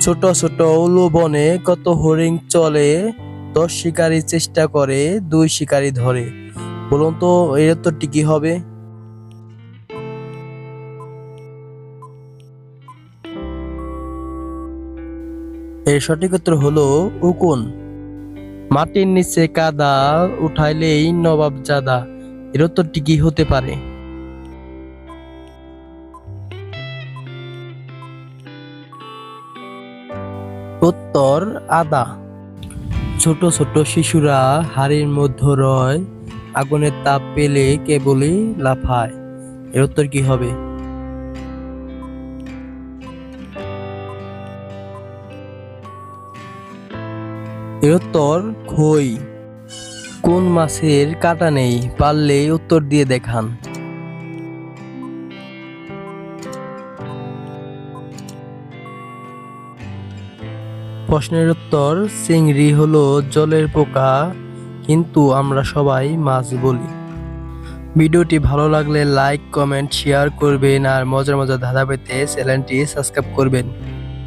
ছোট ছোট উলু বনে কত হরিণ চলে, দশ শিকারি চেষ্টা করে, দুই শিকারি ধরে। বলুন তো, এর উত্তরটি কি হবে? এর সঠিক উত্তর হলো উকুন। মাটির নিচে কাদা উঠাইলেই নবাব জাদা এর উত্তরটি কি হতে পারে? উত্তর, আদা। ছোট ছোট শিশুরা হাড়ির মধ্যে রয়, আগুনের তাপ পেলে কেবলই লাফায়। এর উত্তর কি হবে? এর উত্তর, খই। কোন মাছের কাটা নেই পারলে উত্তর দিয়ে দেখান। প্রশ্নের উত্তর, চিংড়ি হলো জলের পোকা, কিন্তু আমরা সবাই মাছ বলি। ভিডিওটি ভালো লাগলে লাইক কমেন্ট শেয়ার করবেন, আর মজার মজার ধাঁধা পেতে চ্যানেলটি সাবস্ক্রাইব করবেন।